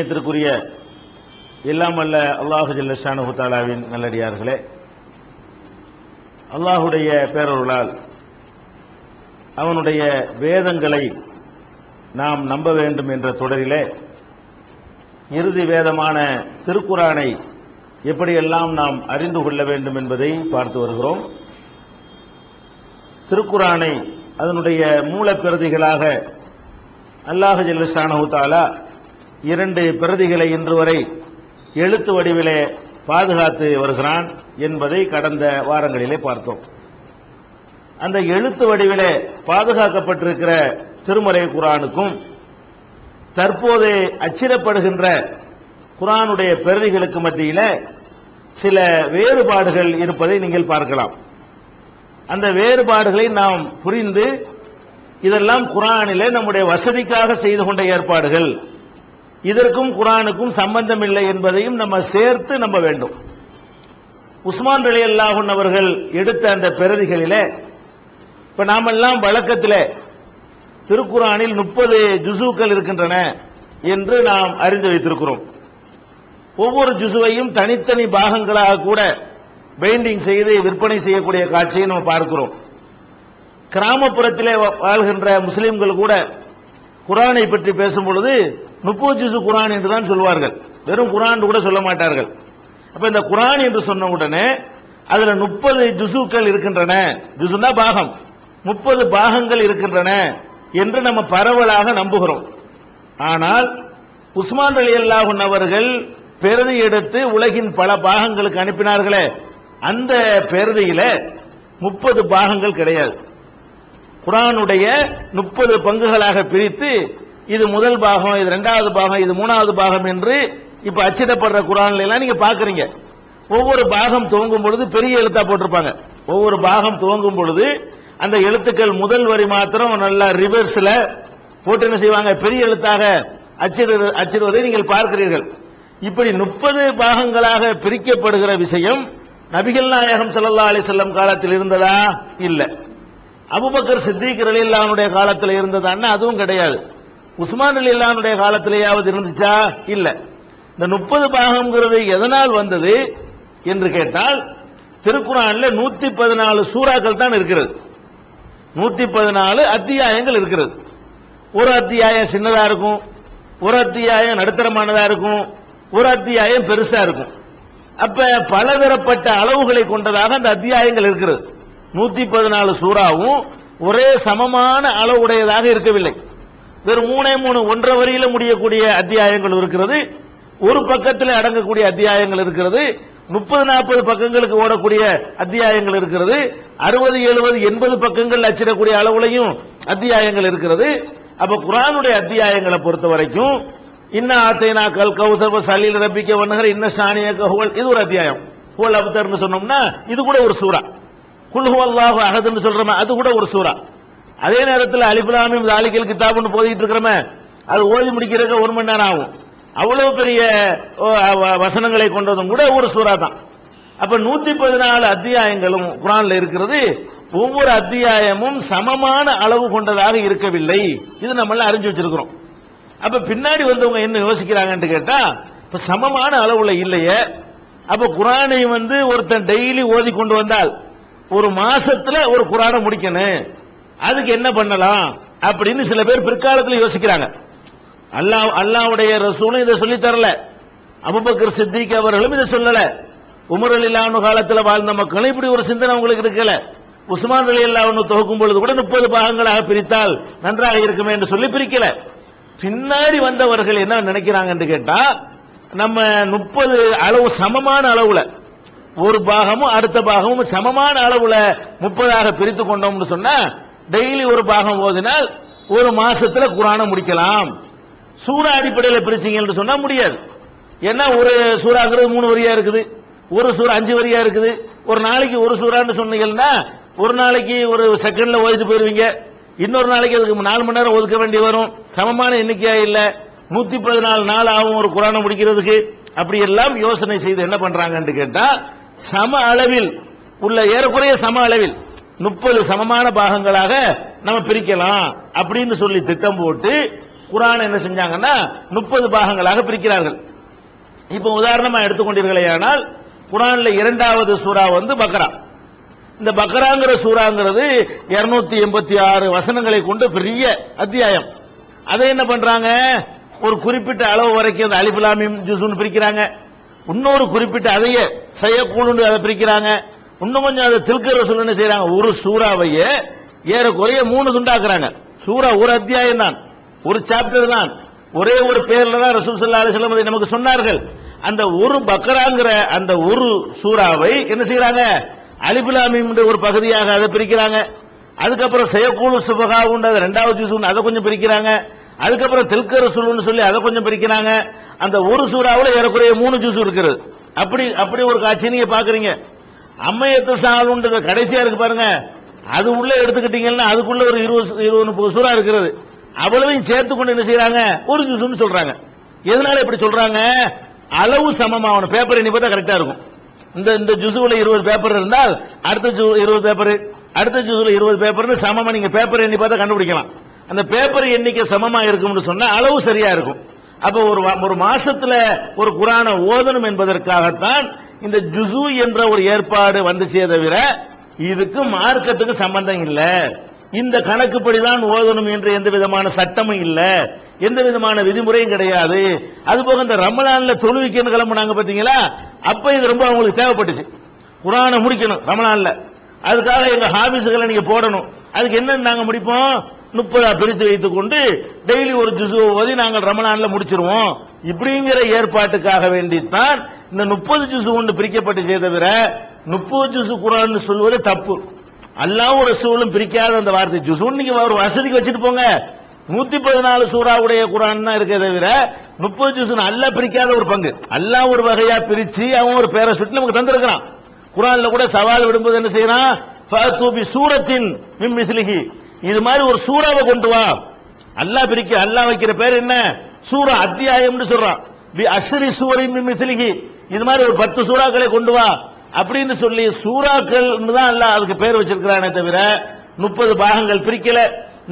கண்ணியத்திற்குரிய எல்லாம் அல்ல அல்லாஹு ஜல்லஷானு தாலாவின் நல்லடியார்களே அல்லாஹுடைய பேரருளால் அவனுடைய வேதங்களை நாம் நம்ப வேண்டும் என்ற தொடரிலே இறுதி வேதமான திருக்குறானை எப்படியெல்லாம் நாம் அறிந்து கொள்ள வேண்டும் என்பதை பார்த்து வருகிறோம். திருக்குறானை அதனுடைய மூலப்பிரதிகளாக அல்லாஹு ஜல்லஷானு தாலா இரண்டு பிரதிகளை இன்று வரை எழுத்து வடிவிலே பாதுகாத்து வருகிறான் என்பதை கடந்த வாரங்களிலே பார்த்தோம். அந்த எழுத்து வடிவிலே பாதுகாக்கப்பட்டிருக்கிற திருமறை குரானுக்கும் தற்போது அச்சிடப்படுகின்ற குரானுடைய பிரதிகளுக்கு மத்தியில சில வேறுபாடுகள் இருப்பதை நீங்கள் பார்க்கலாம். அந்த வேறுபாடுகளை நாம் புரிந்து இதெல்லாம் குரானிலே நம்முடைய வசதிக்காக செய்து கொண்ட ஏற்பாடுகள். இதற்கும் குரானுக்கும் சம்பந்தம் இல்லை என்பதையும் நம்ம சேர்த்து நம்ப வேண்டும். உஸ்மான் அலி அல்லாஹன் அவர்கள் எடுத்த அந்த பிரதிகளிலே இப்ப நாமெல்லாம் வழக்கத்தில் திருக்குரானில் முப்பது ஜுசுக்கள் இருக்கின்றன என்று நாம் அறிந்து வைத்திருக்கிறோம். ஒவ்வொரு ஜுசுவையும் தனித்தனி பாகங்களாக கூட பெயிண்டிங் செய்து விற்பனை செய்யக்கூடிய காட்சியை நம்ம பார்க்கிறோம். கிராமப்புறத்திலே வாழ்கின்ற முஸ்லிம்கள் கூட குரானை பற்றி பேசும் பொழுது முப்பது ஜிசு குரான் என்று தான் சொல்வார்கள். வெறும் குரான் கூட சொல்ல மாட்டார்கள். அப்ப இந்த குரான் என்று சொன்ன உடனே அதுல முப்பது ஜுசுக்கள் இருக்கின்றன. ஜுசுனா பாகம். முப்பது பாகங்கள் இருக்கின்றன என்று நம்ம பரவலாக நம்புகிறோம். ஆனால் உஸ்மான் அலி அல்லாஹன் அவர்கள் பெருதி எடுத்து உலகின் பல பாகங்களுக்கு அனுப்பினார்களே. அந்த பெருதியில முப்பது பாகங்கள் கிடையாது. குரானுடைய முப்பது பங்குகளாக பிரித்து இது முதல் பாகம் இது ரெண்டாவது பாகம் இது மூணாவது பாகம் என்று இப்ப அச்சிடப்படுற குரான்ல எல்லாம் நீங்க பாக்குறீங்க. ஒவ்வொரு பாகம் துவங்கும் பொழுது பெரிய எழுத்தா போட்டிருப்பாங்க. ஒவ்வொரு பாகம் துவங்கும் பொழுது அந்த எழுத்துக்கள் முதல் வரி மாத்திரம் நல்லா ரிவர்ஸ்ல போட்டு என்ன செய்வாங்க? பெரிய எழுத்தாக அச்சிடு அச்சிடுவதை நீங்கள் பார்க்கிறீர்கள். இப்படி முப்பது பாகங்களாக பிரிக்கப்படுகிற விஷயம் நபிகள் நாயகம் சல்லா அலி செல்லம் காலத்தில் இருந்ததா? இல்லை. அபுபக்கர் சித்திக் ரலில்லானுடைய காலத்தில் இருந்ததான்னா அதுவும் கிடையாது. உஸ்மான் ரலில்லானுடைய காலத்திலேயாவது இருந்துச்சா? இல்ல. இந்த முப்பது பாகம்ங்கிறது எதனால் வந்தது என்று கேட்டால் திருக்குறான்ல நூத்தி பதினாலு சூறாக்கள் தான் இருக்கிறது. நூத்தி பதினாலு அத்தியாயங்கள் இருக்கிறது. ஒரு அத்தியாயம் சின்னதா இருக்கும் ஒரு அத்தியாயம் நடுத்தரமானதா இருக்கும் ஒரு அத்தியாயம் பெருசா இருக்கும். அப்ப பலதரப்பட்ட அளவுகளை கொண்டதாக அந்த அத்தியாயங்கள் இருக்கிறது. நூத்தி பதினாலு சூறாவும் ஒரே சமமான அளவுடையதாக இருக்கவில்லை. வெறும் மூணே மூணு ஒன்றரை வரியில முடியக்கூடிய அத்தியாயங்கள் இருக்கிறது. ஒரு பக்கத்தில் அடங்கக்கூடிய அத்தியாயங்கள் இருக்கிறது. முப்பது நாற்பது பக்கங்களுக்கு ஓடக்கூடிய அத்தியாயங்கள் இருக்கிறது. அறுபது எழுபது எண்பது பக்கங்கள் அச்சிடக்கூடிய அளவுலையும் அத்தியாயங்கள் இருக்கிறது. அப்ப குரானுடைய அத்தியாயங்களை பொறுத்த வரைக்கும் இன்ன ஆத்தைனா கல் கௌசவ சலீல் ரப்பிக்க வண்ணகர் இன்ன சாணிய கஹுவல் இது ஒரு அத்தியாயம். ஹுவல் அப்தர்னு சொன்னோம்னா இது கூட ஒரு சூறா. குல்ஹு அல்லாஹு அகதுன்னு சொல்றோம் அது கூட ஒரு சூறா. அதே நேரத்தில் அலிபுலாமியும் தாலிக்கல் கிதாப்னு போதிக்கிட்டு இருக்கிறோமே அது ஓதி முடிக்கிறதுக்கு ஒரு மணி நேரம் ஆகும். அவ்வளவு பெரிய வசனங்களை கொண்டதும் கூட ஒரு சூறா தான். அப்ப நூத்தி பதினாலு அத்தியாயங்களும் குரான்ல இருக்கிறது. ஒவ்வொரு அத்தியாயமும் சமமான அளவு கொண்டதாக இருக்கவில்லை. இது நம்மள அறிஞ்சு வச்சிருக்கிறோம். அப்ப பின்னாடி வந்தவங்க என்ன யோசிக்கிறாங்கன்னு கேட்டா இப்ப சமமான அளவுல இல்லையே. அப்ப குரானை வந்து ஒருத்தன் டெய்லி ஓதி கொண்டு வந்தால் ஒரு மாசத்துல ஒரு குரானை முடிக்கணும். அதுக்கு என்ன பண்ணலாம் அப்படின்னு சில பேர் பிற்காலத்தில் யோசிக்கிறாங்க. அல்லாஹ் அல்லாவுடைய ரசூலும் இதை சொல்லி தரல. அபுபக்கர் சித்திக் அவர்களும் இதை சொல்லல. உமர் அலி காலத்தில் வாழ்ந்த மக்களும் இப்படி ஒரு சிந்தனை உங்களுக்கு இருக்கல. உஸ்மான் அலி அல்லாவுன்னு தொகுக்கும் பொழுது கூட முப்பது பாகங்களாக பிரித்தால் நன்றாக இருக்குமே என்று சொல்லி பிரிக்கல. பின்னாடி வந்தவர்கள் என்ன நினைக்கிறாங்க கேட்டா நம்ம முப்பது அளவு சமமான அளவுல ஒரு பாகமும் அடுத்த பாகமும் சமமான அளவுல முப்பதாக பிரித்து கொண்டோம்னு சொன்னா டெய்லி ஒரு பாகம் ஓதினால் ஒரு மாசத்துல குரான முடிக்கலாம். சூறா அடிப்படையில் பிரிச்சிங்கன்னு சொன்னா முடியாது. ஏன்னா ஒரு சூறாங்கிறது மூணு வரியா இருக்குது. ஒரு சூறா அஞ்சு வரியா இருக்குது. ஒரு நாளைக்கு ஒரு சூறான்னு சொன்னீங்கன்னா ஒரு நாளைக்கு ஒரு செகண்ட்ல ஓதிட்டு போயிருவீங்க. இன்னொரு நாளைக்கு அதுக்கு நாலு மணி நேரம் ஒதுக்க வேண்டி வரும். சமமான எண்ணிக்கையா இல்ல. நூத்தி பதினாலு நாள் ஆகும் ஒரு குரானை முடிக்கிறதுக்கு. அப்படி எல்லாம் யோசனை செய்து என்ன பண்றாங்கன்னு கேட்டா சம அளவில் உள்ள ஏறக்குறைய சம அளவில் முப்பது சமமான பாகங்களாக நம்ம பிரிக்கலாம் அப்படின்னு சொல்லி திட்டம் போட்டு குரான் என்ன செஞ்சாங்கன்னா முப்பது பாகங்களாக பிரிக்கிறார்கள். இப்ப உதாரணமா எடுத்துக்கொண்டீர்களேயானால் குரான்ல இரண்டாவது சூரா வந்து பக்ரா. இந்த பக்ராங்கிற சூறாங்கிறது 286 எண்பத்தி ஆறு வசனங்களை கொண்டு பெரிய அத்தியாயம். அதை என்ன பண்றாங்க? ஒரு குறிப்பிட்ட அளவு வரைக்கும் அந்த அலிபுலாமியும் ஜூசுன்னு பிரிக்கிறாங்க. இன்னொரு குறிப்பிட்ட அதையே செய்யக்கூடும் அதை பிரிக்கிறாங்க. இன்னும் கொஞ்சம் அதை திருக்கிற என்ன செய்யறாங்க? ஒரு சூறாவையே ஏறக்குறைய மூணு துண்டாக்குறாங்க. சூறா ஒரு அத்தியாயம் தான் ஒரு சாப்டர் தான். ஒரே ஒரு பேர்ல தான் ரசூல் சல்லா அலைஹி அதை நமக்கு சொன்னார்கள். அந்த ஒரு பக்கராங்கிற அந்த ஒரு சூறாவை என்ன செய்யறாங்க? அலிபுலாமிம் ஒரு பகுதியாக அதை பிரிக்கிறாங்க. அதுக்கப்புறம் செயக்கூழு சுபகா உண்டு அது ரெண்டாவது ஜூஸ் உண்டு அதை கொஞ்சம் பிரிக்கிறாங்க. அதுக்கப்புறம் தெல்கர் ரசூல்னு சொல்லி அதை கொஞ்சம் பிரிக்கிறாங்க. அந்த ஒரு சூறாவில் ஏறக்குறைய மூணு ஜூஸ் இருக்கிறது. அப்படி அப்படி ஒரு காட்சி நீங்க பாக்குறீங்க. அம்மையத்து சாலுன்ற கடைசியா இருக்கு பாருங்க. அது உள்ள எடுத்துக்கிட்டீங்கன்னா அதுக்குள்ள ஒரு இருபது இருபது முப்பது சூறா இருக்கிறது. அவ்வளவையும் சேர்த்து கொண்டு என்ன செய்யறாங்க ஒரு ஜூஸ்னு சொல்றாங்க. எதனால இப்படி சொல்றாங்க? அளவு சமமாகணும் பேப்பர் எண்ணி பார்த்தா கரெக்டா இருக்கும். இந்த இந்த ஜுசுல இருபது பேப்பர் இருந்தால் அடுத்த ஜூ இருபது பேப்பர் அடுத்த ஜூஸ்ல இருபது பேப்பர்னு சமமா நீங்க பேப்பர் எண்ணி பார்த்தா கண்டுபிடிக்கலாம். அந்த பேப்பர் எண்ணிக்கை சமமா இருக்கும்னு சொன்னா அளவு சரியா இருக்கும். அப்ப ஒரு ஒரு மாசத்துல ஒரு குரானை ஓதணும் என்பதற்காகத்தான் இந்த ஜுசு என்ற ஒரு ஏற்பாடு வந்துச்சே தவிர இதுக்கு மார்க்கத்துக்கு சம்பந்தம் இல்லை. இந்த கணக்குப்படிதான் ஓதணும் என்று எந்த விதமான சட்டமும் இல்லை. எந்த விதமான விதிமுறையும் கிடையாது. அதுபோக இந்த ரமலான்ல தொழுவிக்கன்னு கிளம்புனாங்க பாத்தீங்களா? அப்ப இது ரொம்ப அவங்களுக்கு தேவைப்பட்டுச்சு. குரானை முடிக்கணும் ரமலான்ல. அதுக்காக எங்க ஹாபிஸ்களை நீங்க போடணும். அதுக்கு என்ன நாங்க முடிப்போம்? முப்பதா பிரித்து வைத்துக் கொண்டு டெய்லி ஒரு ஜுசு ஓதி நாங்கள் ரமலான்ல முடிச்சிருவோம். இப்படிங்கிற ஏற்பாட்டுக்காக வேண்டித்தான் இந்த முப்பது ஜுசு ஒன்று பிரிக்கப்பட்டு தவிர முப்பது ஜுசு குரான் சொல்வது தப்பு. அல்லாவும் ஒரு பிரிக்காத அந்த வார்த்தை. ஜுசுன்னு நீங்க ஒரு வசதிக்கு வச்சுட்டு போங்க. நூத்தி பதினாலு சூறாவுடைய குரான் தான் இருக்கே தவிர முப்பது ஜூஸ் அல்ல பிரிக்காத ஒரு பங்கு. அல்லா ஒரு வகையா பிரிச்சு அவன் ஒரு பேரை சுட்டு நமக்கு தந்திருக்கிறான். குரான்ல கூட சவால் விடும்போது என்ன செய்யறான்? சூரத்தின் மின் மிஸ்லிஹி. இது மாதிரி ஒரு சூறாவை கொண்டு வா. அல்லாஹ் பிரிக்க அல்லாஹ் வைக்கிற பேர் என்ன? சூரா அத்தியாயம்னு சொல்றான். வி அஸ்ரி சூரின் மிசிலிகி இது மாதிரி ஒரு பத்து சூறாக்களை கொண்டு வா. அப்படின்னு சொல்லி சூறாக்கள் தான் அல்லாஹ் அதுக்கு பேர் வச்சிருக்கிறானே தவிர முப்பது பாகங்கள் பிரிக்கல.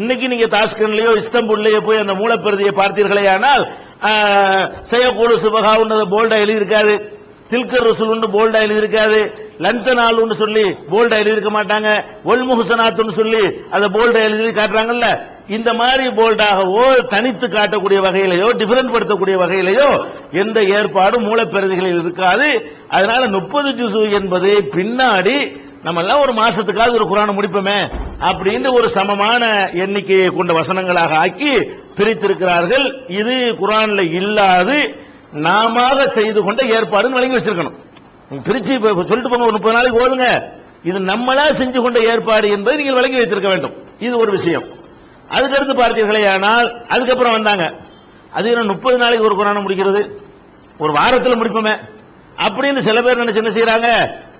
இன்னைக்கு நீங்க தாஸ்கன்லயோ இஸ்தம்புல்லையோ போய் அந்த மூலப்பிரதியை பார்த்தீர்களே ஆனால் செய்யக்கூடு உன்னது போல்டா எழுதியிருக்காது தில்கர் ரசூல் போல்டா எழுதியிருக்காது லந்தனாலுன்னு சொல்லி போல்டா எழுதி இருக்க மாட்டாங்க. ஒல்முஹசனாத்துன்னு சொல்லி அதை போல்டா எழுதி காட்டுறாங்கல்ல. இந்த மாதிரி போல்டாகவோ தனித்து காட்டக்கூடிய வகையிலையோ டிஃபரெண்ட் படுத்தக்கூடிய வகையிலையோ எந்த ஏற்பாடும் மூலப்பிரதிகளில் இருக்காது. அதனால முப்பது ஜூசு என்பது பின்னாடி நம்ம எல்லாம் ஒரு மாசத்துக்காவது ஒரு குரானை முடிப்போமே அப்படின்னு ஒரு சமமான எண்ணிக்கையை கொண்ட வசனங்களாக ஆக்கி பிரித்திருக்கிறார்கள். இது குரான்ல இல்லாது நாம செய்து கொண்ட ஏற்பாடுன்னு வழங்கி வச்சிருக்கணும். நீங்க பிரிச்சு சொல்லிட்டு போங்க ஒரு முப்பது நாளைக்கு ஓடுங்க. இது நம்மளா செஞ்சு கொண்ட ஏற்பாடு என்பதை நீங்கள் வழங்கி வைத்திருக்க வேண்டும். இது ஒரு விஷயம். அதுக்கடுத்து பார்த்தீர்களே ஆனால் அதுக்கப்புறம் வந்தாங்க. அது என்ன முப்பது நாளைக்கு ஒரு குரானை முடிக்கிறது? ஒரு வாரத்தில் முடிப்போமே. அப்படின்னு சில பேர் நினைச்சு என்ன செய்யறாங்க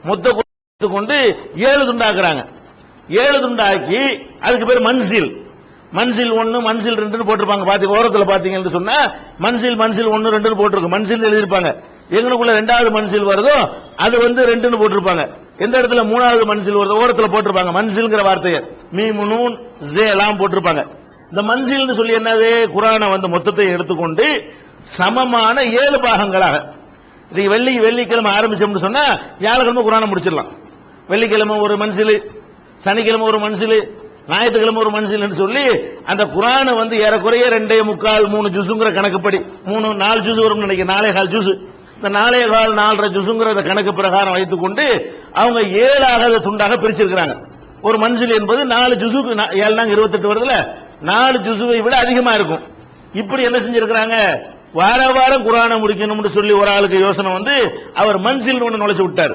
மொத்த குரானை கொண்டு ஏழு துண்டாக்குறாங்க. ஏழு துண்டாக்கி அதுக்கு பேர் மன்சில். மன்சில் ஒன்னு மன்சில் ரெண்டுன்னு போட்டிருப்பாங்க. பாத்தீங்க ஓரத்தில் பாத்தீங்கன்னு சொன்னா மன்சில் மன்சில் ஒன்னு ரெண்டுன்னு போட்டிருக்கு மன்சில் எழுதியிருப்பாங்க. எங்களுக்குள்ள ரெண்டாவது மனசில் வருதோ அது வந்து ரெண்டுன்னு போட்டிருப்பாங்க. எந்த இடத்துல மூணாவது மனசில் வருதோ ஓரத்தில் போட்டிருப்பாங்க. மன்சில்ங்கிற வார்த்தையை. மீ முனூன் ஜே எல்லாம் போட்டிருப்பாங்க. இந்த மன்சில்னு சொல்லி என்னது? குரானை வந்து மொத்தத்தை எடுத்துக்கொண்டு சமமான ஏழு பாகங்களாக. இன்னைக்கு வெள்ளி வெள்ளிக்கிழமை ஆரம்பிச்சோம்னு சொன்னா வியாழக்கிழமை குரானை முடிச்சிடலாம். வெள்ளிக்கிழமை ஒரு மனசில் சனிக்கிழமை ஒரு மனசில் ஞாயிற்றுக்கிழமை ஒரு மனுஷன் சொல்லி அந்த குரானை வந்து ஏறக்குறைய ரெண்டே முக்கால் மூணு ஜூஸுங்கிற கணக்குப்படி. மூணு நாலு ஜூஸ் வரும்னு நினைக்கிறேன். நாலே கால் ஜூஸ். இந்த நாலே கால் நாலரை ஜூஸுங்கிற கணக்கு பிரகாரம் வைத்துக்கொண்டு அவங்க ஏழாக அதை துண்டாக பிரிச்சிருக்கிறாங்க. ஒரு மனுஷில் என்பது நாலு ஜுசுக்கு நா- ஏழு இருபத்தெட்டு வருதுல நாலு ஜுசுவை விட அதிகமா இருக்கும். இப்படி என்ன செஞ்சிருக்கிறாங்க? வார வாரம் குரானை முடிக்கணும்னு சொல்லி ஒரு ஆளுக்கு யோசனை வந்து அவர் மன்சில் ஒன்று நுழைச்சு விட்டார்.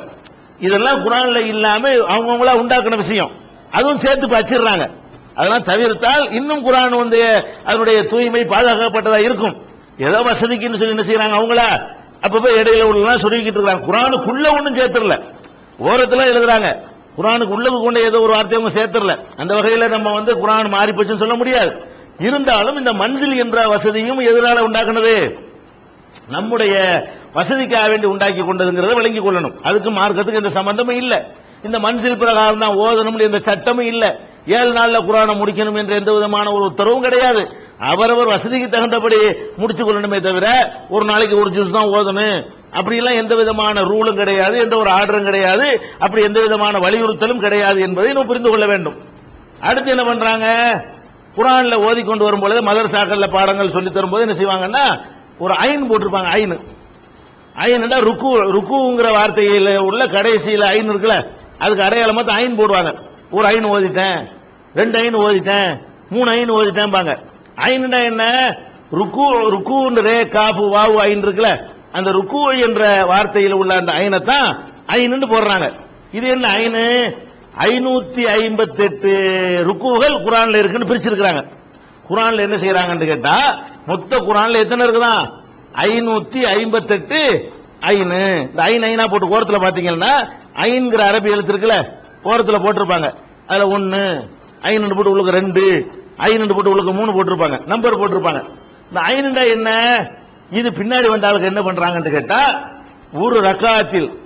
இதெல்லாம் குரான்ல இல்லாம அவங்கவுங்களா உண்டாக்குன விஷயம். அதுவும் சேர்த்து பச்சிடுறாங்க அதெல்லாம் தவிர்த்தால் இன்னும் குரான் வந்து அதனுடைய தூய்மை பாதுகாக்கப்பட்டதா இருக்கும். ஏதோ வசதிக்குன்னு சொல்லி என்ன செய்யறாங்க அவங்களா? அப்பப்ப இடையில உள்ள சொல்லிக்கிட்டு இருக்காங்க குரானுக்குள்ள ஒன்றும் சேர்த்துடல. ஓரத்தில் எழுதுறாங்க. குரானுக்கு உள்ளது கொண்டு ஏதோ ஒரு வார்த்தை அவங்க சேர்த்துடல. அந்த வகையில் நம்ம வந்து குரான் மாறி போச்சுன்னு சொல்ல முடியாது. இருந்தாலும் இந்த மன்சில் என்ற வசதியும் எதனால உண்டாக்குனது? நம்முடைய வசதிக்காக வேண்டி உண்டாக்கி கொண்டதுங்கிறத விளங்கிக் கொள்ளணும். அதுக்கு மார்க்கத்துக்கு எந்த சம்பந்தமும் இல்லை. இந்த மன்சில் பிரகாரம் தான் ஓதணும் எந்த சட்டமும் இல்லை. ஏழு நாளில் குரானை முடிக்கணும் என்ற எந்த விதமான ஒரு உத்தரவும் கிடையாது. அவரவர் வசதிக்கு தகுந்தபடி முடிச்சு கொள்ளணுமே தவிர ஒரு நாளைக்கு ஒரு ஜூஸ் தான் ஓதணும். அப்படிலாம் எந்த விதமான ரூலும் கிடையாது எந்த ஒரு ஆர்டரும் கிடையாது. அப்படி எந்த விதமான வலியுறுத்தலும் கிடையாது என்பதை நம்ம புரிந்து கொள்ள வேண்டும். அடுத்து என்ன பண்றாங்க? குரான்ல ஓதி கொண்டு மதர் மதரசாக்கள்ல பாடங்கள் சொல்லி தரும்போது என்ன செய்வாங்கன்னா ஒரு ஐன் போட்டிருப்பாங்க ஐன். ஐன்டா ருக்கு ருக்குங்கிற வார்த்தையில உள்ள கடைசியில ஐன் இருக்குல்ல அதுக்கு அடையாளமா தான் ஐன் போடுவாங்க. ஒரு ஐன் ஓதிட்டேன் ரெண்டு ஐன் ஓதிட்டேன் மூணு ஐன் ஓதிட்டேன்பாங்க. ஐனுடா என்ன? ருக்கு ருக்குன்ற ரே காஃபு வாவு ஐன் இருக்குல்ல? அந்த ருக்கு என்ற வார்த்தையில் உள்ள அந்த ஐனை தான் ஐனுன்னு போடுறாங்க. இது என்ன ஐனு? ஐநூத்தி ஐம்பத்தி எட்டு ருக்குகள் குரான்ல இருக்குன்னு பிரிச்சிருக்கிறாங்க. குரான்ல என்ன செய்யறாங்கன்னு கேட்டா மொத்த குரான்ல எத்தனை இருக்குதான்? ஐநூத்தி ஐம்பத்தெட்டு ஐனு. இந்த ஐன் ஐனா போட்டு ஓரத்துல பாத்தீங்கன்னா ஐன்கிற அரபி எழுத்து இருக்குல்ல? ஓரத்துல போட்டிருப்பாங்க. அதுல ஒன்னு ஐநூறு போட்டு உங்களுக்கு ரெண்டு. ஐநண்டு போட்டு உள்ளுக்கு மூணு போட்டிருப்பாங்க. நம்பர் போட்டிருப்பாங்க. இந்த ஐநண்டா என்ன? இது பின்னாடி வந்த ஆளுக்கு என்ன பண்றாங்கன்னு கேட்டா ஒரு ரக்காத்தில்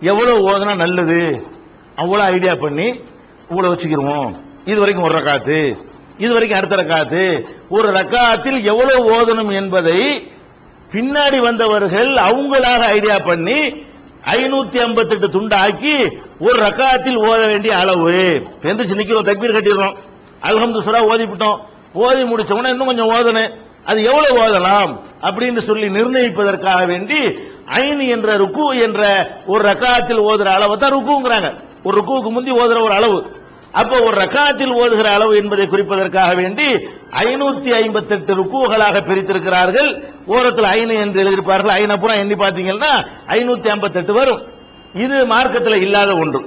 எவ்வளவு ஓதுனா நல்லது? அவ்வளோ ஐடியா பண்ணி உங்களை வச்சுக்கிருவோம். இது வரைக்கும் ஒரு ரக்காத்து. இது வரைக்கும் அடுத்த ரக்காத்து. ஒரு ரக்காத்தில் எவ்வளவு ஓதணும் என்பதை பின்னாடி வந்தவர்கள் அவங்களாக ஐடியா பண்ணி ஐநூத்தி ஐம்பத்தெட்டு எட்டு துண்டாக்கி ஒரு ரக்காத்தில் ஓத வேண்டிய அளவு. எந்திரிச்சு நிக்கிறோம் தக்பீர் கட்டிடுறோம். அல்ஹம்து சுரா ஓதிவிட்டோம். ஓதி முடிச்சவொன்னே இன்னும் கொஞ்சம் ஓதணும் அது எவ்வளவு ஓதலாம்? அப்படின்னு சொல்லி நிர்ணயிப்பதற்காக வேண்டி ஐனு என்ற ருக்கு என்ற ஒரு ரக்காத்தில் ஓதுற அளவை தான் ருக்குங்கிறாங்க ஒரு ருக்குவுக்கு முந்தி ஓதுற ஒரு அளவு. அப்போ ஒரு ரக்காத்தில் ஓதுகிற அளவு என்பதை குறிப்பதற்காக வேண்டி ஐநூத்தி ஐம்பத்தி எட்டு ருக்குகளாக பிரித்திருக்கிறார்கள். ஓரத்தில் ஐநு என்று எழுதியிருப்பார்கள். ஐநப்புறம் பூரா எண்ணி பார்த்தீங்கன்னா ஐநூத்தி ஐம்பத்தி எட்டு வரும். இது மார்க்கத்தில் இல்லாத ஒன்று.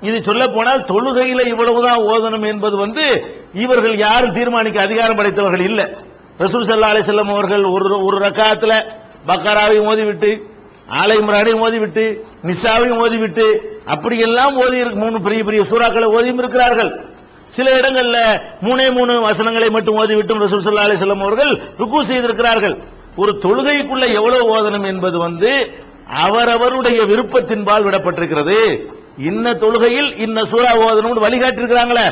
இது சொல்ல போனால் தொழுகையில இவ்வளவுதான் ஓதணும் என்பது வந்து இவர்கள் யாரும் தீர்மானிக்க அதிகாரம் படைத்தவர்கள் இல்லை. ரசூல் சல்லா அலிசல்லம் அவர்கள் ஒரு ஒரு ரக்காத்துல பக்காராவையும் ஓதிவிட்டு ஆலை முராடையும் ஓதிவிட்டு நிசாவையும் ஓதிவிட்டு அப்படியெல்லாம் ஓதி இருக்கு மூணு பெரிய பெரிய சூறாக்களை ஓதியும் இருக்கிறார்கள். சில இடங்கள்ல மூணே மூணு வசனங்களை மட்டும் ஓதிவிட்டும் ரசூல் சல்லா அலிசல்லம் அவர்கள் ருக்கு செய்திருக்கிறார்கள். ஒரு தொழுகைக்குள்ள எவ்வளவு ஓதனம் என்பது வந்து அவரவருடைய விருப்பத்தின்பால் விடப்பட்டிருக்கிறது. இன்ன தொழுகையில் இன்ன சூறா ஓதணும்னு வழிகாட்டிருக்கிறாங்களே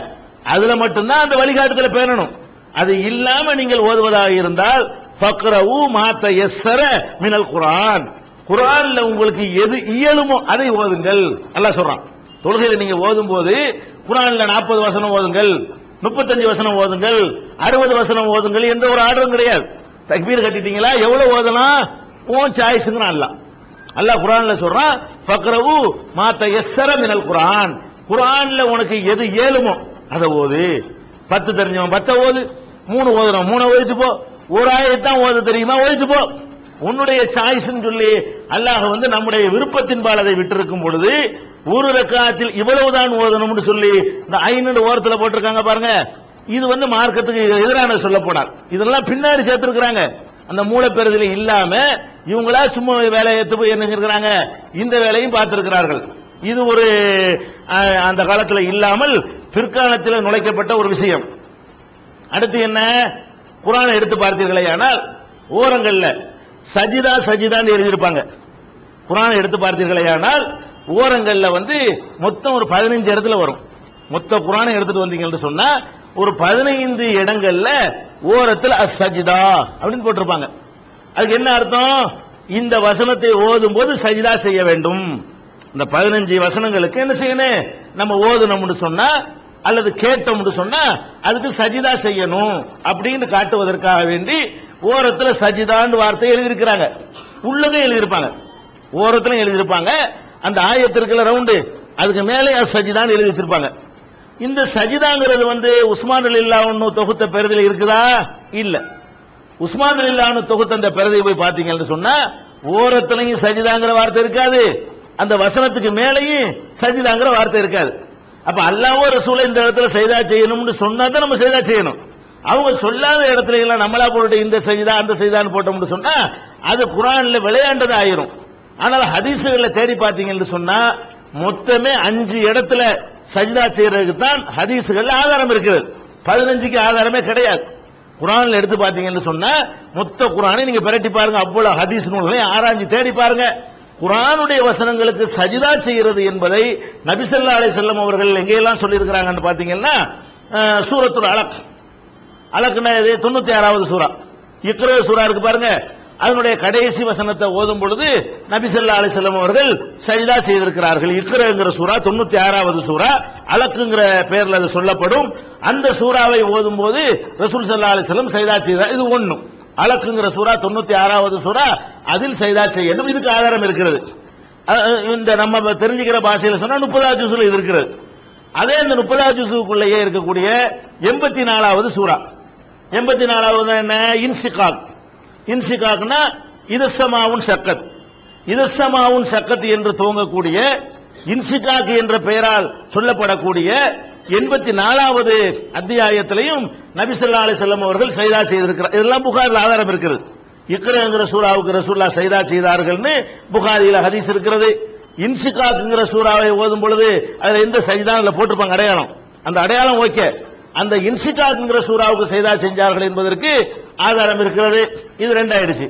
அதுல மட்டும்தான் அந்த வழிகாட்டுதல பேணணும். அது இல்லாம நீங்கள் ஓதுவதாக இருந்தால் ஃபக்ரவு மாத்த எஸ்ஸர மினல் குரான். குரான்ல உங்களுக்கு எது இயலுமோ அதை ஓதுங்கள். நல்லா சொல்றான். தொழுகையில நீங்க ஓதும் போது குரான்ல நாற்பது வசனம் ஓதுங்கள் முப்பத்தஞ்சு வசனம் ஓதுங்கள் அறுபது வசனம் ஓதுங்கள் எந்த ஒரு ஆர்டரும் கிடையாது. தக்பீர் கட்டிட்டீங்களா? எவ்வளவு ஓதலாம்? உன் சாய்ஸ்ங்கிறான் அல்லாஹ் குரான்ல சொல்றான் ஃபக்ரவு மாத்த எஸ்ஸர மினல் குரான் குரான்ல உனக்கு எது ஏழுமோ அதை ஓது. பத்து தெரிஞ்சவன் பத்த ஓது. மூணு ஓதுறோம் மூணு ஓதிட்டு போ. ஒரு ஆயிரத்தான் ஓத தெரியுமா ஓதிட்டு போ. உன்னுடைய சாய்ஸ் சொல்லி அல்லாஹ் வந்து நம்முடைய விருப்பத்தின் பால் அதை விட்டிருக்கும் பொழுது ஒரு ரக்காத்தில் இவ்வளவுதான் ஓதணும்னு சொல்லி இந்த ஐநூறு ஓரத்தில் போட்டிருக்காங்க பாருங்க. இது வந்து மார்க்கத்துக்கு எதிரான சொல்ல போனார் இதெல்லாம் பின்னாடி சேர்த்திருக்கிறாங்க. அந்த மூலப்பெறுதல இல்லாம இவங்களா சும்மா வேலையை எடுத்து போய் என்ன செஞ்சிருக்கிறாங்க? இந்த வேலையும் பார்த்திருக்கிறார்கள். இது ஒரு அந்த காலத்தில் இல்லாமல் பிற்காலத்தில் நுழைக்கப்பட்ட ஒரு விஷயம். அடுத்து என்ன? குரானை எடுத்து பார்த்தீர்களே ஆனால் ஓரங்களில் சஜிதா சஜிதான்னு எழுதியிருப்பாங்க. குரானை எடுத்து பார்த்தீர்களே ஆனால் ஓரங்களில் வந்து மொத்தம் ஒரு பதினஞ்சு இடத்துல வரும். மொத்த குரானை எடுத்துட்டு வந்தீங்கன்னு சொன்னா ஒரு பதினைந்து இடங்கள்ல ஓரத்தில் அசஜிதா அப்படின்னு போட்டிருப்பாங்க. அதுக்கு என்ன அர்த்தம்? இந்த வசனத்தை ஓதும் போது சஜிதா செய்ய வேண்டும். இந்த பதினஞ்சு வசனங்களுக்கு என்ன செய்யணும்? நம்ம ஓதுனோம்னு சொன்னா அல்லது கேட்டோம்னு சொன்னா அதுக்கு சஜிதா செய்யணும் அப்படின்னு காட்டுவதற்காக வேண்டி ஓரத்துல சஜிதான்னு வார்த்தை எழுதியிருக்கிறாங்க. உள்ளதும் எழுதியிருப்பாங்க. ஓரத்துல எழுதியிருப்பாங்க. அந்த ஆயத்திற்குள்ள ரவுண்டு அதுக்கு மேலே சஜிதான் எழுதி வச்சிருப்பாங்க. இந்த சஜிதாங்கிறது வந்து உஸ்மான் இல்லா ஒன்னு தொகுத்த பெருதில் இருக்குதா? இல்லை. உஸ்மான் இல்லான்னு தொகுத்த அந்த பிரதியை போய் பாத்தீங்கன்னு சொன்னா ஓரத்துலையும் சஜிதாங்கிற வார்த்தை இருக்காது. அந்த வசனத்துக்கு மேலேயும் சஜிதாங்கிற வார்த்தை இருக்காது. அப்ப அல்லாவோ ரசூலை இந்த இடத்துல செய்தா செய்யணும்னு சொன்னா தான் நம்ம செய்தா செய்யணும். அவங்க சொல்லாத இடத்துல எல்லாம் நம்மளா போட்டு இந்த செய்தா அந்த செய்தான்னு போட்டோம்னு சொன்னா அது குரான்ல விளையாண்டது ஆயிரும். ஆனால் ஹதீசுகளை தேடி பார்த்தீங்கன்னு சொன்னா மொத்தமே அஞ்சு இடத்துல சஜிதா செய்யறதுக்கு தான் ஹதீசுகள்ல ஆதாரம் இருக்குது. பதினஞ்சுக்கு ஆதாரமே கிடையாது. குரான்ல எடுத்து பார்த்தீங்கன்னு சொன்னா மொத்த குரானை நீங்க பிரட்டி பாருங்க அவ்வளவு ஹதீஸ் நூல்களையும் ஆராய்ஞ்சு தேடி பாருங்க. குரானுடைய வசனங்களுக்கு சஜிதா செய்கிறது என்பதை நபிசல்லா அலை செல்லம் அவர்கள் எங்கெல்லாம் சொல்லியிருக்கிறாங்கன்னு பாத்தீங்கன்னா அஹ், சூரத்துல் அலக். அலக்குனா இது தொண்ணூத்தி ஆறாவது சூரா. இக்ர சூரா இருக்கு பாருங்க. அதனுடைய கடைசி வசனத்தை ஓதும் பொழுது நபிசல்லா அலிசல்லம் அவர்கள் சரிதா செய்திருக்கிறார்கள். இக்ரங்கிற சூரா தொண்ணூத்தி ஆறாவது சூரா அலக்குங்கிற பெயர்ல அது சொல்லப்படும். அந்த சூறாவை ஓதும் போது ரசூல் சல்லா அலிசல்லம் வஸல்லம் செய்தார். இது ஒண்ணு. அலக்குங்கிற சூரா தொண்ணூத்தி ஆறாவது சூரா அதில் சைதா செய்யணும். இதுக்கு ஆதாரம் இருக்கிறது. இந்த நம்ம தெரிஞ்சுக்கிற பாஷையில் சொன்னா முப்பதாவது ஜூஸ்ல இது இருக்கிறது. அதே இந்த முப்பதாவது ஜூசுக்குள்ளேயே இருக்கக்கூடிய எண்பத்தி நாலாவது சூரா எண்பத்தி நாலாவது என்ன? இன்சிகாக் இன்சிகாக்னா இதசமாவும் சக்கத். இதசமாவும் சக்கத் என்று துவங்கக்கூடிய இன்சிகாக் என்ற பெயரால் சொல்லப்படக்கூடிய எண்பத்தி நாலாவது அத்தியாயத்திலையும் நபிசல்லா அலி செல்லம் அவர்கள் சைதா செய்திருக்கிறார். இதெல்லாம் புகாரில் ஆதாரம் இருக்கிறது இக்ரங்கிற சூறாவுக்கு ரசூல்லா சைதா செய்தார்கள்னு புகாரியில் ஹதீஸ் இருக்கிறது. இன்சிகாக்குங்கிற சூறாவை ஓதும் பொழுது அதுல எந்த சைதான் போட்டிருப்பாங்க அடையாளம். அந்த அடையாளம் ஓகே. அந்த இன்சிகாக்குங்கிற சூறாவுக்கு செய்தா செஞ்சார்கள் என்பதற்கு ஆதாரம் இருக்கிறது. இது ரெண்டாயிடுச்சு.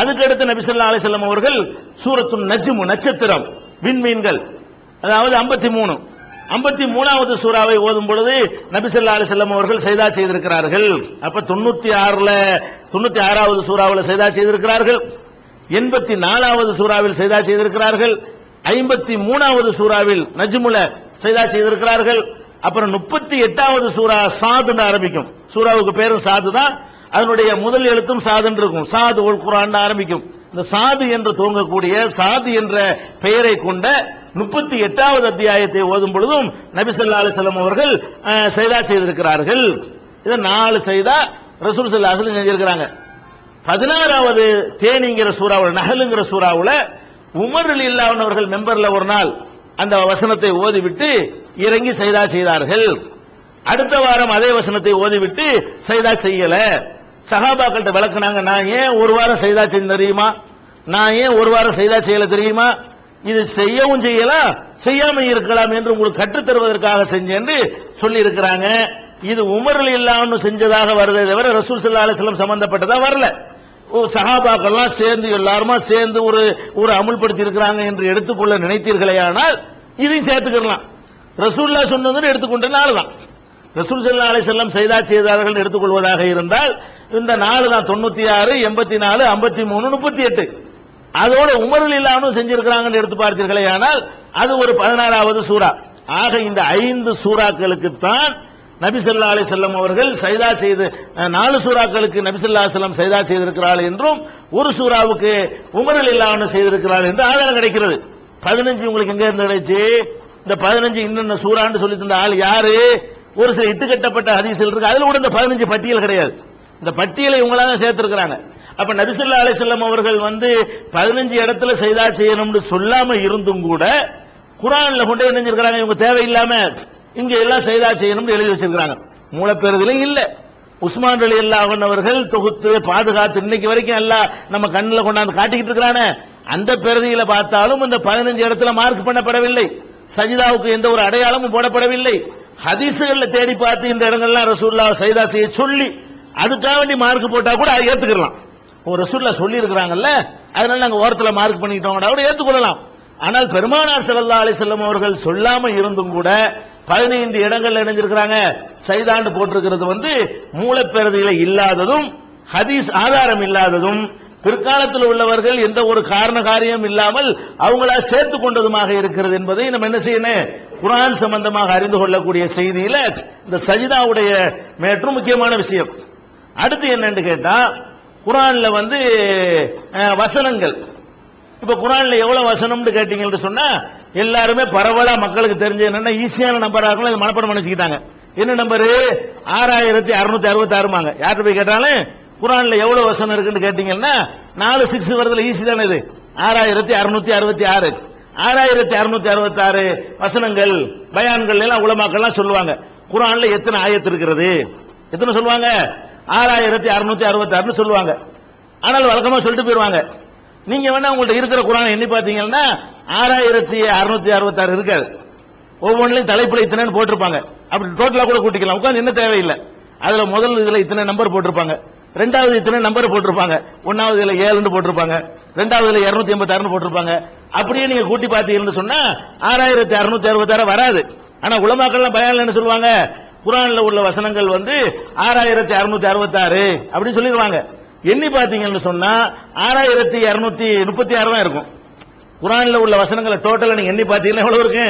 அதுக்கடுத்து நபிசல்லா அலிசல்லம் அவர்கள் சூரத்து நஜ்மு நட்சத்திரம் விண்மீன்கள் அதாவது 53 மூணு ஐம்பத்தி மூணாவது சூறாவை ஓதும் பொழுது நபிசல்லா அலிசல்லம் அவர்கள் செய்தா செய்திருக்கிறார்கள். அப்ப தொண்ணூத்தி ஆறுல தொண்ணூத்தி ஆறாவது சூறாவில் சைதா செய்திருக்கிறார்கள். எண்பத்தி நாலாவது சூறாவில் சைதா செய்திருக்கிறார்கள். ஐம்பத்தி மூணாவது சூறாவில் நஜ்முல செய்தா செய்திருக்கிறார்கள். அப்புறம் முப்பத்தி எட்டாவது சூரா சாதுன்னு ஆரம்பிக்கும். சூறாவுக்கு பேரும் சாது தான். அதனுடைய முதல் எழுத்தும் சாதுன்னு இருக்கும். சாது உல் குரான் ஆரம்பிக்கும். இந்த சாது என்று துவங்கக்கூடிய சாது என்ற பெயரை கொண்ட முப்பத்தி எட்டாவது அத்தியாயத்தை ஓதும் பொழுதும் நபிசல்லா அலிசல்லாம் அவர்கள் செய்தா செய்திருக்கிறார்கள். இதை நாலு செய்தா ரசூல் ஸல்லல்லாஹு அலைஹி செஞ்சிருக்கிறாங்க. பதினாறாவது தேனிங்கிற சூறாவில் நகலுங்கிற சூறாவில் உமர் இல்லாதவர்கள் அவர்கள் மெம்பர்ல ஒரு நாள் அந்த வசனத்தை ஓதிவிட்டு இறங்கி சைதா செய்தார்கள். அடுத்த வாரம் அதே வசனத்தை ஓதிவிட்டு சைதா செய்யல. சகாபாக்கள்கிட்ட விளக்குனாங்க நான் ஏன் ஒரு வாரம் செய்தா செய்ய தெரியுமா? நான் ஏன் ஒரு வாரம் செய்தா செய்யல தெரியுமா? இது செய்யவும் செய்யலாம் செய்யாம இருக்கலாம் என்று உங்களுக்கு கற்றுத்தருவதற்காக செஞ்சேன் செஞ்சேன்னு சொல்லி இருக்கிறாங்க இது உமரில் இல்லாமல் செஞ்சதாக வருதே தவிர ரசூல் சல்லா அலைஹி சம்பந்தப்பட்டதா வரல. ஓ, சேர்ந்து எல்லாருமா சேர்ந்து ஒரு ஒரு அமுல்படுத்தி இருக்கிறாங்க என்று எடுத்துக்கொள்ள நினைத்தீர்களே ஆனால் இதையும் சேர்த்துக்கலாம் ரசூல்லா சொன்னதுன்னு எடுத்துக்கொண்ட நாள் தான் ரசூல் சல்லா அலைஹி செல்லம் செய்தா செய்தார்கள் எடுத்துக்கொள்வதாக இருந்தால் இந்த நாலு தான் தொண்ணூத்தி ஆறு எண்பத்தி நாலு ஐம்பத்தி மூணு முப்பத்தி எட்டு அதோட உமரில் இல்லாமல் செஞ்சிருக்கிறாங்கன்னு எடுத்து பார்த்தீர்களே ஆனால் அது ஒரு பதினாறாவது சூறா. ஆக இந்த ஐந்து சூறாக்களுக்கு தான் நபிசல்லா அலி செல்லம் அவர்கள் சைதா செய்து நாலு சூறாக்களுக்கு நபிசல்லா செல்லம் சைதா செய்திருக்கிறாள் என்றும் ஒரு சூறாவுக்கு உமரில் இல்லாமல் செய்திருக்கிறாள் என்று ஆதாரம் கிடைக்கிறது. பதினஞ்சு உங்களுக்கு எங்க இருந்து கிடைச்சு? இந்த பதினஞ்சு இன்னென்ன சூறான்னு சொல்லி தந்த ஆள் யாரு? ஒரு சில இத்துக்கட்டப்பட்ட ஹதீஸ்கள் இருக்கு. அதுல கூட இந்த பதினஞ்சு பட்டியல் கிடையாது. இந்த பட்டியலை இவங்களால சேர்த்திருக்கிறாங்க. அப்ப நபிசுல்லா அலிசல்லம் அவர்கள் வந்து பதினஞ்சு இடத்துல செய்தா செய்யணும்னு சொல்லாம இருந்தும் கூட குரான்ல கொண்டு என்ன செஞ்சிருக்கிறாங்க இவங்க தேவையில்லாம. இங்க எல்லாம் செய்தா செய்யணும்னு எழுதி வச்சிருக்கிறாங்க. மூலப்பெறுதல இல்ல. உஸ்மான் அலி அல்லாஹன் அவர்கள் தொகுத்து பாதுகாத்து இன்னைக்கு வரைக்கும் எல்லாம் நம்ம கண்ணில் கொண்டாந்து காட்டிக்கிட்டு இருக்கிறானே. அந்த பெருதியில பார்த்தாலும் இந்த பதினஞ்சு இடத்துல மார்க் பண்ணப்படவில்லை. சஜிதாவுக்கு எந்த ஒரு அடையாளமும் போடப்படவில்லை. ஹதீசுகள்ல தேடி பார்த்து இந்த இடங்கள்லாம் ரசூல்லா சைதா செய்ய சொல்லி அதுக்காக வேண்டி மார்க் போட்டா கூட அதை ஏத்துக்கலாம் ஒரு ரசூல்லா சொல்லி இருக்கிறாங்கல்ல அதனால நாங்க ஓரத்துல மார்க் பண்ணிக்கிட்டோம் கூட ஏத்துக்கொள்ளலாம். ஆனால் பெருமானார் சல்லா அலிசல்லம் அவர்கள் சொல்லாம இருந்தும் கூட பதினைந்து இடங்கள்ல இணைஞ்சிருக்கிறாங்க. சைதாண்டு போட்டிருக்கிறது வந்து மூலப்பெருதியில இல்லாததும் ஹதீஸ் ஆதாரம் இல்லாததும் பிற்காலத்தில் உள்ளவர்கள் எந்த ஒரு காரண காரியம் இல்லாமல் அவங்களா சேர்த்து கொண்டதுமாக இருக்கிறது என்பதை நம்ம என்ன செய்யணும்? குரான் சம்பந்தமாக அறிந்து கொள்ளக்கூடிய செய்தியில இந்த சஜிதாவுடைய மேற்றும் முக்கியமான விஷயம். அடுத்து என்னன்னு கேட்டா குரான்ல வந்து வசனங்கள். இப்ப குரான்ல எவ்வளவு வசனம்னு கேட்டீங்கன்னு சொன்னா எல்லாருமே பரவலா மக்களுக்கு தெரிஞ்ச என்னன்னா ஈஸியான நம்பரா இருக்கும் இது மனப்பாடம் பண்ணி வச்சுக்கிட்டாங்க. என்ன நம்பரு? ஆறாயிரத்தி அறுநூத்தி அறுபத்தி ஆறுமாங்க யார்கிட்ட போய் கேட்டாலும் குரான்ல எவ்வளவு வசனம் இருக்குன்னு கேட்டீங்கன்னா நாலு சிக்ஸ் வருதுல ஈஸி தானே இது. ஆறாயிரத்தி அறுநூத்தி அறுபத்தி ஆறு. ஆறாயிரத்தி அறுநூத்தி அறுபத்தி ஆறு வசனங்கள் பயான்கள் எல்லாம் உலமாக்கள்லாம் சொல்லுவாங்க. குரான்ல எத்தனை ஆயத்து இருக்கிறது? எத்தனை சொல்லுவாங்க? ஆறாயிரத்தி அறுநூத்தி அறுபத்தி ஆறுன்னு சொல்லுவாங்க. ஆனால் வழக்கமா சொல்லிட்டு போயிருவாங்க. நீங்க வேணா உங்கள்ட்ட இருக்கிற குரான் எண்ணி பாத்தீங்கன்னா ஆறாயிரத்தி அறுநூத்தி அறுபத்தாறு இருக்காது. ஒவ்வொன்றிலையும் தலைப்புல இத்தனை போட்டிருப்பாங்க. அப்படி டோட்டலா கூட கூட்டிக்கலாம். உட்காந்து என்ன தேவையில்லை. அதுல முதல் இதுல இத்தனை நம்பர் போட்டிருப்பாங்க. ரெண்டாவது இத்தனை நம்பர் போட்டிருப்பாங்க. ஒன்னாவது இதுல ஏழுன்னு போட்டிருப்பாங்க. ரெண்டாவது இதுல இருநூத்தி எண்பத்தாறுன்னு போட்டிருப்பாங்க. அப்படியே நீங்க கூட்டி பார்த்தீங்கன்னு சொன்னா ஆறாயிரத்தி அறுநூத்தி அறுபத்தாறு வராது. ஆனா உலமாக்கள்லாம் பயம் என்ன சொல்லுவாங்க. குரான்ல உள்ள வசனங்கள் வந்து ஆறாயிரத்தி அறுநூத்தி அறுபத்தாறு அப்படின்னு சொல்லிடுவாங்க. எண்ணி பாத்தீங்கன்னு சொன்னா ஆறாயிரத்தி இருநூத்தி முப்பத்தி ஆறு தான் இருக்கும். குரான்ல உள்ள வசனங்களை டோட்டலா நீங்க எண்ணி பார்த்தீங்கன்னா எவ்வளவு இருக்கு?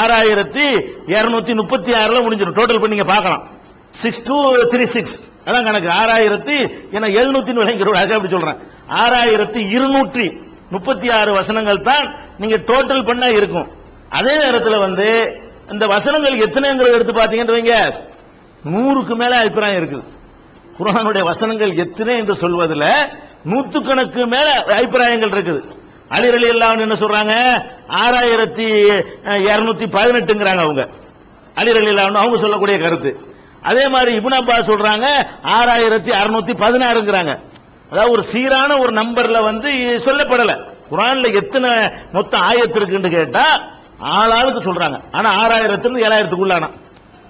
ஆறாயிரத்தி இருநூத்தி முப்பத்தி ஆறுல முடிஞ்சிடும். டோட்டல் பண்ணி நீங்க பார்க்கலாம். சிக்ஸ் டூ த்ரீ சிக்ஸ் அதான் கணக்கு. ஆறாயிரத்தி என்ன எழுநூத்தி விளங்கிறோம் அப்படி சொல்றேன். ஆறாயிரத்தி இருநூற்றி முப்பத்தி ஆறு வசனங்கள் தான் நீங்க டோட்டல் பண்ணா இருக்கும். அதே நேரத்தில் வந்து இந்த வசனங்கள் எத்தனைங்கிறத எடுத்து பார்த்தீங்கன்றவங்க வைங்க. நூறுக்கு மேல அபிப்பிராயம் இருக்குது. குரானுடைய வசனங்கள் எத்தனை என்று சொல்வதில் நூத்துக்கணக்கு மேல அபிப்பிராயங்கள் இருக்குது. அலிரலி அல்லாஹ் என்ன சொல்றாங்க? ஆறாயிரத்தி இருநூத்தி பதினெட்டுங்கிறாங்க அவங்க. அலிரலி அல்லாஹ் அவங்க சொல்லக்கூடிய கருத்து. அதே மாதிரி இபுன் அப்பா சொல்றாங்க ஆறாயிரத்தி அறுநூத்தி பதினாறுங்கிறாங்க. அதாவது ஒரு சீரான ஒரு நம்பர்ல வந்து சொல்லப்படல. குரான்ல எத்தனை மொத்தம் ஆயத்து இருக்குன்னு கேட்டா ஆளாளுக்கு சொல்றாங்க. ஆனா ஆறாயிரத்துல ஏழாயிரத்துக்குள்ளானா.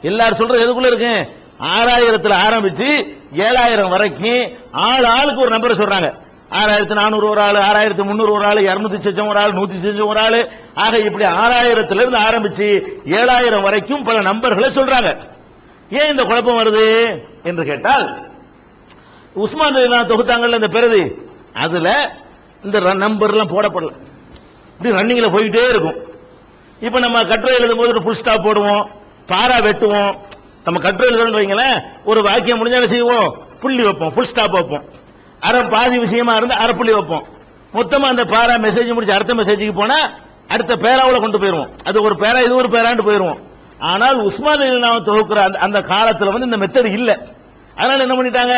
எல்லாரும் சொல்றது எதுக்குள்ள இருக்கு? ஆறாயிரத்துல ஆரம்பிச்சு ஏழாயிரம் வரைக்கும் ஆள் ஆளுக்கு ஒரு நம்பரை சொல்றாங்க. ஆறாயிரத்தி நானூறு ஒரு ஆள் ஆறாயிரத்தி முந்நூறு ஒரு ஆள் இருநூத்தி சச்சம் ஒரு ஆள் நூத்தி சச்சம் ஒரு ஆள். ஆக இப்படி ஆறாயிரத்துல இருந்து ஆரம்பிச்சு ஏழாயிரம் வரைக்கும் பல நம்பர்களை சொல்றாங்க. ஏன் இந்த குழப்பம் வருது என்று கேட்டால் உஸ்மான் ரலியல்லாஹு தொகுத்தாங்கல்ல இந்த பெருது அதுல இந்த நம்பர் எல்லாம் போடப்படல. இப்படி ரன்னிங்ல போயிட்டே இருக்கும். இப்ப நம்ம கட்டுரை எழுதும் போது ஒரு புல் ஸ்டாப் போடுவோம் பாரா வெட்டுவோம். நம்ம கட்டுரை எழுதுறோம் வைங்களேன் ஒரு வாக்கியம் முடிஞ்சா செய்வோம்? புள்ளி வைப்போம் புல் ஸ்டாப் வைப்போம். அரை பாதி விஷயமா இருந்து அரை புள்ளி வைப்போம். மொத்தமா அந்த பாரா மெசேஜ் முடிச்சு அடுத்த மெசேஜுக்கு போனா அடுத்த பேராவில் கொண்டு போயிருவோம். அது ஒரு பேரா இது ஒரு பேரான்னு போயிருவோம். ஆனால் உஸ்மான் நாம தொகுக்கிற அந்த அந்த காலத்தில் வந்து இந்த மெத்தடு இல்லை. அதனால என்ன பண்ணிட்டாங்க?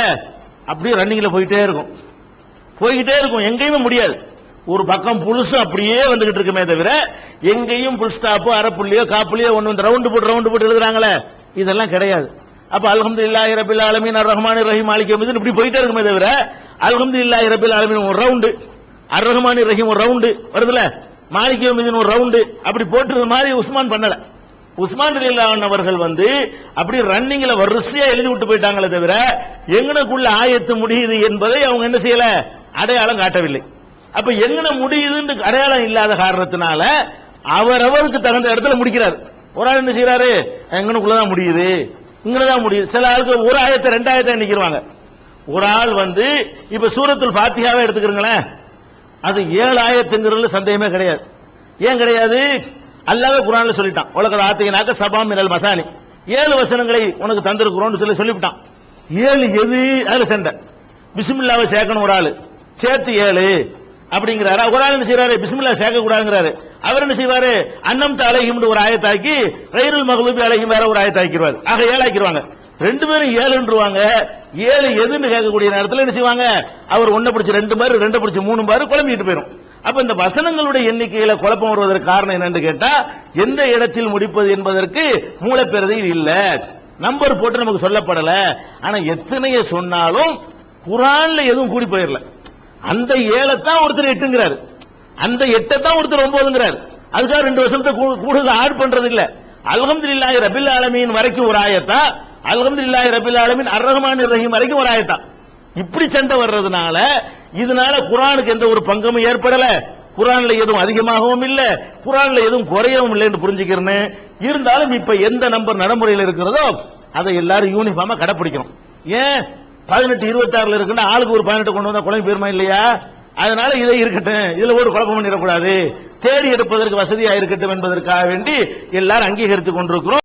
அப்படியே ரன்னிங்ல போயிட்டே இருக்கும். போய்கிட்டே இருக்கும். எங்கேயுமே முடியாது. ஒரு பக்கம் புதுசும் அப்படியே வந்துகிட்டு இருக்குமே தவிர எங்கேயும் புல் ஸ்டாப்போ அரைப்புள்ளியோ காப்புள்ளியோ ஒன்று ரவுண்டு போட்டு ரவுண்டு போட்டு எழுதுறாங்களே இதெல்லாம் கிடையாது. அப்ப அல்ஹம்துலில்லாஹி ரபில் ஆலமீன் அர் ரஹ்மான் ரஹீம் மாலிக் இப்படி போயிட்டே இருக்குமே தவிர அல்ஹம்துலில்லாஹி ரபில் ஆலமீன் ஒரு ரவுண்டு அர் ரஹ்மான் ரஹீம் ஒரு ரவுண்டு வருதுல மாலிக் யௌமிddin ஒரு ரவுண்டு அப்படி போட்டுறது மாதிரி உஸ்மான் பண்ணல. உஸ்மான் ரலியல்லாஹு அவர்கள் வந்து அப்படி ரன்னிங்ல வரிசையா எழுதி விட்டு போயிட்டாங்களே தவிர எங்கனக்குள்ள ஆயத்து முடியுது என்பதை அவங்க என்ன செய்யல? அடையாளம் காட்டவில்லை. அப்ப எங்கன முடியுதுன்னு அடையாளம் இல்லாத காரணத்தினால அவரவருக்கு தகுந்த இடத்துல முடிக்கிறார். ஒரு ஆள் என்ன செய்யறாரு எங்கனுக்குள்ளதான் முடியுது. இங்கதான் முடியுது. சில ஆளுக்கு ஒரு ஆயத்தை ரெண்டாயிரத்தை நிக்கிறாங்க ஒரு ஆள் வந்து இப்ப சூரத்துல் பாத்தியாவே எடுத்துக்கிறீங்களேன் அது ஏழு ஆயத்துங்கிறதுல சந்தேகமே கிடையாது ஏன் கிடையாது அல்லாவே குரான்ல சொல்லிட்டான் உலக ஆத்திகனாக்க சபா மினல் மசானி ஏழு வசனங்களை உனக்கு தந்திருக்கிறோம்னு சொல்லி சொல்லிவிட்டான் ஏழு எது அதுல சேர்ந்த பிஸ்மில்லாவை சேர்க்கணும் ஒரு ஆள் சேர்த்து ஏழு அப்படிங்கிறாரு ஒரு ஆள் என்ன செய்யறாரு பிஸ்மில்லா சேர்க்க கூடாதுங்கிறாரு அவர் என்ன செய்வாரு அன்னம் அழகிம் ஒரு ஆயத்தாக்கி ரயிலுல் மகளுபி அழகிம் வேற ஒரு ஆயத்தாக்கிடுவார் ஆக ஏழாக்கிடுவாங்க ரெண்டு பேரும் ஏழுன்றுவாங்க. ஏழு எதுன்னு கேட்கக்கூடிய நேரத்தில் என்ன செய்வாங்க? அவர் ஒன்ன பிடிச்சி ரெண்டு பேர் ரெண்டு பிடிச்சி மூணு பேர் குழம்பிட்டு போயிடும் அப்ப இந்த வசனங்களுடைய எண்ணிக்கையில குழப்பம் வருவதற்கு காரணம் என்னன்னு கேட்டா எந்த இடத்தில் முடிப்பது என்பதற்கு மூலப்பெறுதியில் இல்ல. நம்பர் போட்டு நமக்கு சொல்லப்படல. ஆனா எத்தனைய சொன்னாலும் குரான்ல எதுவும் கூடி போயிடல அந்த ஏழைத்தான் ஒருத்தர் எட்டுங்கிறாரு. அந்த எட்டை தான் ஒருத்தர் ஒன்பதுங்கிறார். அதுக்காக ரெண்டு வருஷத்தை கூடுதல் ஆட் பண்றது இல்ல அல்ஹம்துலில்லாஹி ரபில் ஆலமியின் வரைக்கும் ஒரு ஆயத்தா அல்ஹம்துலில்லாஹி ரபில் ஆலமின் அர்ரஹ்மான் ரஹீம் வரைக்கும் ஒரு ஆயத்தா. இப்படி சண்டை வர்றதுனால இதனால குரானுக்கு எந்த ஒரு பங்கமும் ஏற்படல. குரான்ல எதுவும் அதிகமாகவும் இல்ல. குரான்ல எதுவும் குறையவும் இல்லை என்று புரிஞ்சுக்கிறேன்னு இருந்தாலும் இப்ப எந்த நம்பர் நடைமுறையில் இருக்கிறதோ அதை எல்லாரும் யூனிஃபார்மா கடைப்பிடிக்கணும். ஏன்? பதினெட்டு இருபத்தி ஆறுல இருக்குன்னா ஆளுக்கு ஒரு பதினெட்டு கொண்டு வந்தா குழம்பு பெருமா இல்லையா? அதனால இதை இருக்கட்டும். இதுல ஒரு குழப்பம் பண்ணிடக்கூடாது. தேடி எடுப்பதற்கு வசதியா இருக்கட்டும் என்பதற்காக வேண்டி எல்லாரும் அங்கீகரித்துக் கொண்டிருக்கிறோம்.